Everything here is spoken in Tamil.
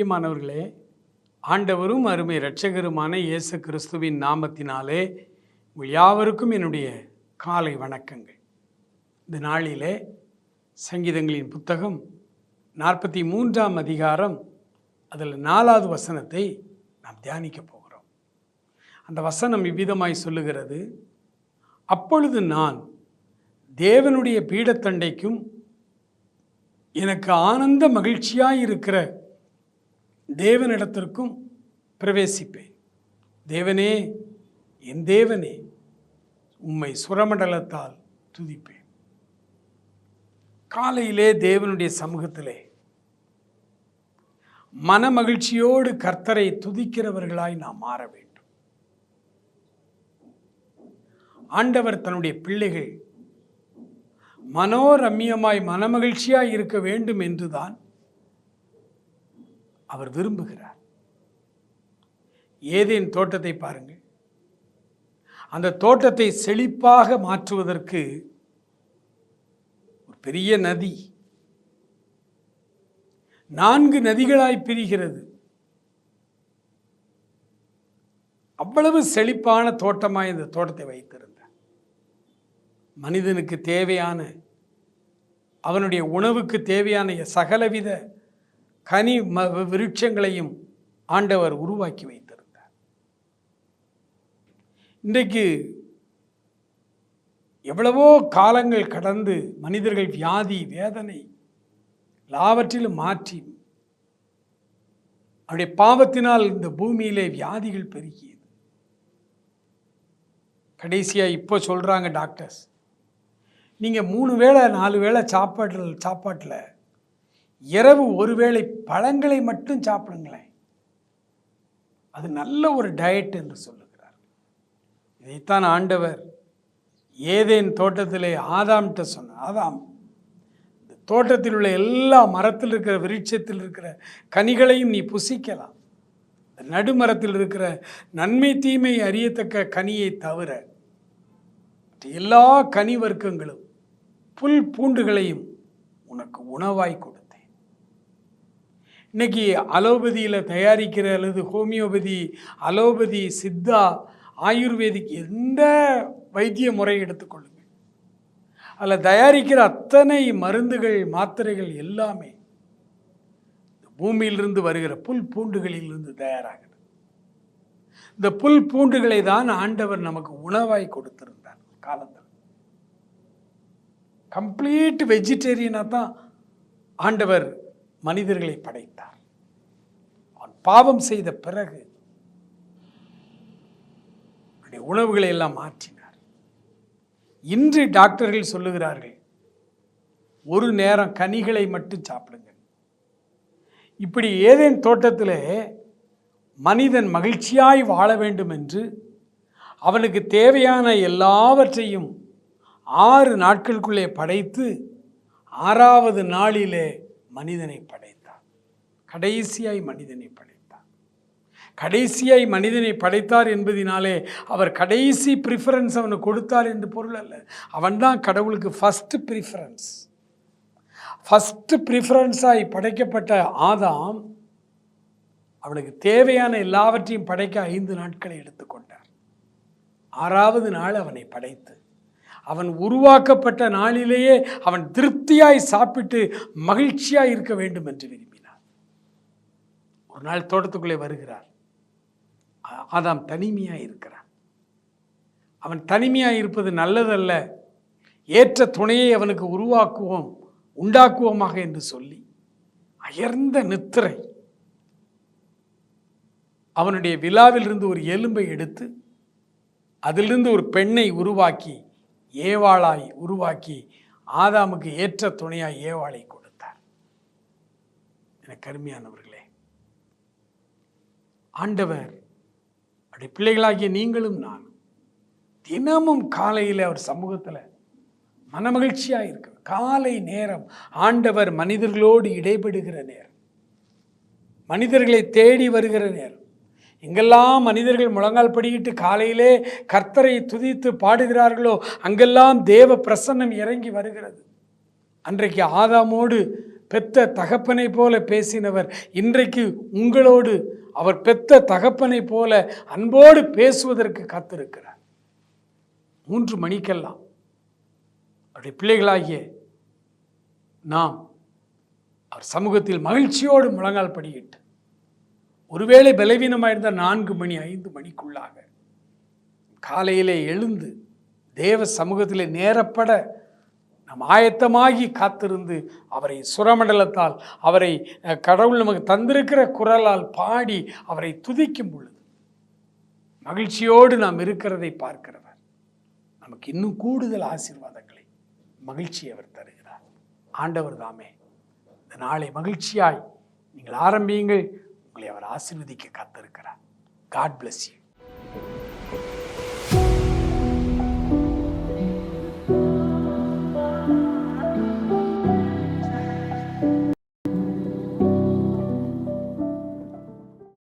பிரியமானவர்களே ஆண்டவரும் அருமை இரட்சகருமான இயேசு கிறிஸ்துவின் நாமத்தினாலே உங்கள் யாவருக்கும் என்னுடைய காலை வணக்கங்கள். இந்த நாளிலே சங்கீதங்களின் புத்தகம் நாற்பத்தி மூன்றாம் அதிகாரம் அதில் நாலாவது வசனத்தை நாம் தியானிக்க போகிறோம். அந்த வசனம் இவ்விதமாய் சொல்லுகிறது அப்பொழுது நான் தேவனுடைய பீடத்தண்டைக்கும் எனக்கு ஆனந்த மகிழ்ச்சியாய் இருக்கிற தேவனிடத்திற்கும் பிரவேசிப்பேன். தேவனே என் தேவனே உம்மை சுரமண்டலத்தால் துதிப்பேன். காலையிலே தேவனுடைய சமூகத்திலே மனமகிழ்ச்சியோடு கர்த்தரை துதிக்கிறவர்களாய் நாம் மாற வேண்டும். ஆண்டவர் தன்னுடைய பிள்ளைகள் மனோரம்யமாய் மனமகிழ்ச்சியாய் இருக்க வேண்டும் என்றுதான் அவர் விரும்புகிறார். ஏதேன் தோட்டத்தை பாருங்கள். அந்த தோட்டத்தை செழிப்பாக மாற்றுவதற்கு ஒரு பெரிய நதி. நான்கு நதிகளாய் பிரிகிறது. அவ்வளவு செழிப்பான தோட்டமாய் இந்த தோட்டத்தை வைத்திருந்தார். மனிதனுக்கு தேவையான அவனுடைய உணவுக்கு தேவையான சகலவித கனி ம விருட்சங்களையும் ஆண்டவர் உருவாக்கி வைத்திருந்தார். இன்றைக்கு எவ்வளவோ காலங்கள் கடந்து மனிதர்கள் வியாதி வேதனை எல்லாவற்றிலும் மாற்றி அவருடைய பாவத்தினால் இந்த பூமியிலே வியாதிகள் பெருகியது. கடைசியாக இப்போ சொல்கிறாங்க டாக்டர்ஸ் நீங்கள் மூணு வேளை நாலு வேளை சாப்பாட்டில் சாப்பாட்டில் இரவு ஒருவேளை பழங்களை மட்டும் சாப்பிடுங்களேன். அது நல்ல ஒரு டயட் என்று சொல்லுகிறார். இதைத்தான் ஆண்டவர் ஏதேன் தோட்டத்திலே ஆதாம்கிட்ட சொன்னார். ஆதாம் இந்த தோட்டத்தில் உள்ள எல்லா மரத்தில் இருக்கிற விருட்சத்தில் இருக்கிற கனிகளையும் நீ புசிக்கலாம். நடுமரத்தில் இருக்கிற நன்மை தீமை அறியத்தக்க கனியை தவிர எல்லா கனி வர்க்கங்களும் புல் பூண்டுகளையும் உனக்கு உணவாய் கொடு. இன்னைக்கு அலோபதியில் தயாரிக்கிற அல்லது ஹோமியோபதி அலோபதி சித்தா ஆயுர்வேதிக் எந்த வைத்திய முறை எடுத்துக்கொள்ளுங்கள் அதில் தயாரிக்கிற அத்தனை மருந்துகள் மாத்திரைகள் எல்லாமே பூமியிலிருந்து வருகிற புல் பூண்டுகளிலிருந்து தயாராகிறது இந்த புல் பூண்டுகளை தான் ஆண்டவர் நமக்கு உணவாய் கொடுத்திருந்தார் காலத்தில். கம்ப்ளீட் வெஜிடேரியனாக தான் ஆண்டவர் மனிதர்களை படைத்தார். அவன் பாவம் செய்த பிறகு அவனுடைய உணவுகளை எல்லாம் மாற்றினார். இன்று டாக்டர்கள் சொல்லுகிறார்கள் ஒரு நேரம் கனிகளை மட்டும் சாப்பிடுங்க இப்படி ஏதேன் தோட்டத்தில் மனிதன் மகிழ்ச்சியாய் வாழ வேண்டும் என்று அவனுக்கு தேவையான எல்லாவற்றையும் ஆறு நாட்களுக்குள்ளே படைத்து ஆறாவது நாளிலே மனிதனை படைத்தார் கடைசியாய் மனிதனை படைத்தார் கடைசியாய் மனிதனை படைத்தார் என்பதினாலே அவர் கடைசி ப்ரிஃபரன்ஸ் அவனுக்கு கொடுத்தார் என்று பொருள் அல்ல. அவன்தான் கடவுளுக்கு ஃபஸ்ட்டு ப்ரிஃபரன்ஸ் ஃபஸ்ட்டு ப்ரிஃபரன்ஸாய் படைக்கப்பட்ட ஆதாம் அவனுக்கு தேவையான எல்லாவற்றையும் படைக்க ஐந்து நாட்களை எடுத்துக்கொண்டார். ஆறாவது நாள் அவனை படைத்து அவன் உருவாக்கப்பட்ட நாளிலேயே அவன் திருப்தியாய் சாப்பிட்டு மகிழ்ச்சியாய் இருக்க வேண்டும் என்று விரும்பினார் ஒரு நாள் தோட்டத்துக்குள்ளே வருகிறார். ஆதாம் தனிமையாக இருக்கிறான். அவன் தனிமையாக இருப்பது நல்லதல்ல. ஏற்ற துணையை அவனுக்கு உருவாக்குவோம் உண்டாக்குவோமாக என்று சொல்லி அயர்ந்த நித்திரை அவனுடைய விழாவிலிருந்து ஒரு எலும்பை எடுத்து அதிலிருந்து ஒரு பெண்ணை உருவாக்கி ஏவாளாய் உருவாக்கி ஆதாமுக்கு ஏற்ற துணையாய் ஏவாளை கொடுத்தார். எனக்கு கருமையானவர்களே ஆண்டவர் அப்படி பிள்ளைகளாகிய நீங்களும் நானும் தினமும் காலையில் அவர் சமூகத்தில் மனமகிழ்ச்சியாக இருக்கு காலை நேரம் ஆண்டவர் மனிதர்களோடு இடைபெடுகிற நேரம் மனிதர்களை தேடி வருகிற நேரம் எங்கெல்லாம் மனிதர்கள் முழங்கால் படியிட்டு காலையிலே கர்த்தரை துதித்து பாடுகிறார்களோ அங்கெல்லாம் தேவ பிரசன்னம் இறங்கி வருகிறது. அன்றைக்கு ஆதாமோடு பெத்த தகப்பனை போல பேசினவர் இன்றைக்கு உங்களோடு அவர் பெத்த தகப்பனை போல அன்போடு பேசுவதற்கு காத்திருக்கிறார். மூன்று மணிக்கெல்லாம் அவருடைய பிள்ளைகளாகிய நாம் அவர் சமூகத்தில் மகிழ்ச்சியோடு முழங்கால் படியிட்டு ஒருவேளை பலவீனமாக இருந்தால் நான்கு மணி ஐந்து மணிக்குள்ளாக. காலையிலே எழுந்து தேவ சமூகத்திலே நேரப்பட நாம் ஆயத்தமாகி காத்திருந்து அவரை சுரமண்டலத்தால் அவரை கடவுள் நமக்கு தந்திருக்கிற குரலால் பாடி அவரை துதிக்கும் பொழுது மகிழ்ச்சியோடு நாம் இருக்கிறதை பார்க்கிறவர். நமக்கு இன்னும் கூடுதல் ஆசீர்வாதங்களை மகிழ்ச்சி அவர் தருகிறார். ஆண்டவர் தாமே இந்த நாளை மகிழ்ச்சியாய் நீங்கள் ஆரம்பியுங்கள். உங்களை அவர் ஆசிர்வதிக்க காத்திருக்கிறார் காட் பிளஸ் யூ